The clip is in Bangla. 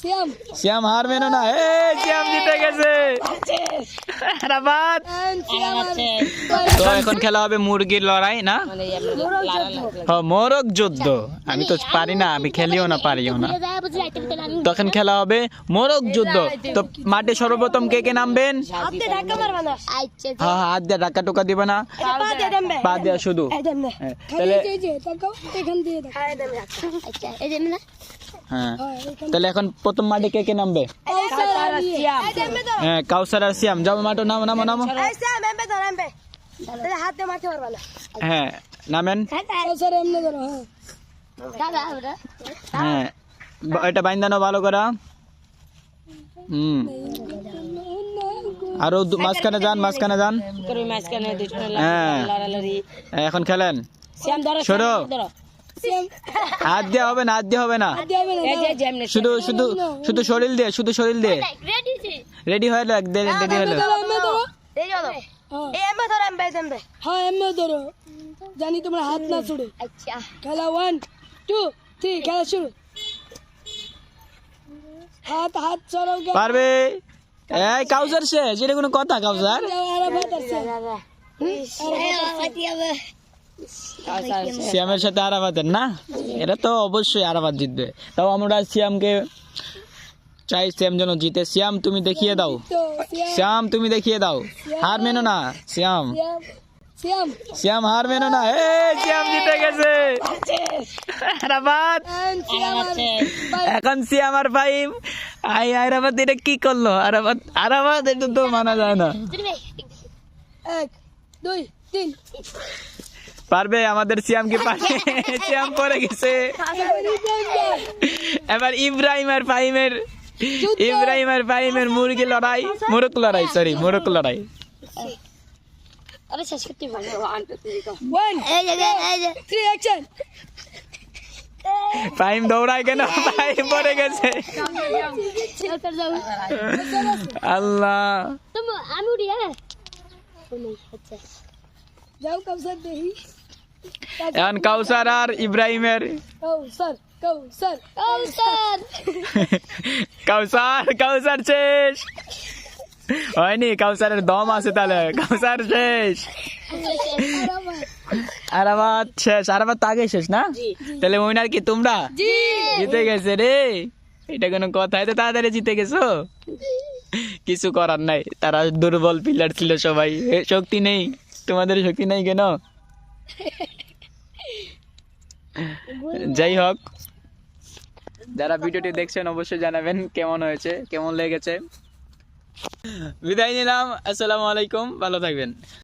শ্যাম শ্যাম হার মেনো না এ শ্যাম জিতে গেছে তো এখন খেলা হবে মুরগির লড়াই না ও মোরগ যুদ্ধ আমি তো পারি না আমি খেলিও না পারিও না তখন খেলা হবে মোরগ যুদ্ধ তো মাঠে সর্বপ্রথম কে কে নামবেন আপনি ধাক্কা মারবা না হ্যাঁ হ্যাঁ, হাত দিয়ে ধাক্কা টুকা দিবে না পা দিয়ে দেন পা দেওয়া শুধু হ্যাঁ, তাহলে হ্যাঁ। তাহলে এখন প্রথম মাঠে কে কে নামবে? হ্যাঁ কাউসার আর সিয়াম। যাব মাঠে নামো নামো নামো। হাতে মারতে পারবা না। হ্যাঁ নামেন। হ্যাঁ বা- এটা বাইন্দানো ভালো করা। হুম। আরও মাঝখানে যান মাঝখানে যান। হ্যাঁ। এখন খেলেন। সরো হাত দিয়ে হবে না হাত দিয়ে হবে না। শুধু শুধু শুধু শরীর দিয়ে শুধু শরীর দিয়ে রেডি হয়ে যাক রেডি হয়ে। হ্যাঁ। এমনি ধরো জানি তোমার হাত না ছুড়ে। খেলা ওয়ান টু থ্রি খেলা শুরু। হাত হাত চড়াও পারবে? এই কাউসার শেষ এটা কোনো কথা আছে। সিয়ামের সাথে আরাফাতের না? এটা তো অবশ্যই আরাফাত জিতবে। তাও আমরা সিয়ামকে চাই সিয়াম যেন জিতে। সিয়াম তুমি দেখিয়ে দাও। শ্যাম তুমি দেখিয়ে দাও। হার মেনো না শ্যাম শ্যাম শ্যাম শ্যাম হার মেনো না। এ শ্যাম জিতে গেছে। আরাফাত। এখন শ্যাম আর ফাইম আই আরাফাত এটা কি করল? আরাফাত আরাফাত এটা তো মানা যায় না। এক দুই তিন। পারবে? আমাদের শ্যাম কি পারবে? শ্যাম পরে গেছে। এবার ইব্রাহিম আর ফাহিমের ইব্রাহিম আর ফাহিমের মুরগি লড়াই। মুরগ লড়াই সরি মুরগ লড়াই। আরে শেষ করতে পারব ওয়ান থ্রি গো। ওয়ান এই যে এই যে থ্রি অ্যাকশন ফাহিম দৌড়ায় কেন? ফাহিম পড়ে গেছে। আল্লাহ। তুমি আমি উড়ি হ্যাঁ? যাও কাউসার দেহি এখন কাউসার আর ইব্রাহিমের। কাউসার কাউসার কাউসার। কাউসার কাউসার শেষ। হয়নি কাউসারের দম আছে তাহলে। কাউসার শেষ। আরাবাদ শেষ আরাবাদ তো আগে শেষ না? তাহলে উইনার কি তোমরা? জিতে গেছে রে। এটা কোনো কথা এত তাড়াতাড়ি জিতে গেছো? কিছু করার নাই তারা দুর্বল পিলার ছিল সবাই। শক্তি নেই। তোমাদের শক্তি নেই কেন? যাই হোক, যারা ভিডিওটি দেখছেন অবশ্যই জানাবেন কেমন হয়েছে, কেমন লেগেছে। বিদায় নিলাম, আসসালামু আলাইকুম, ভালো থাকবেন।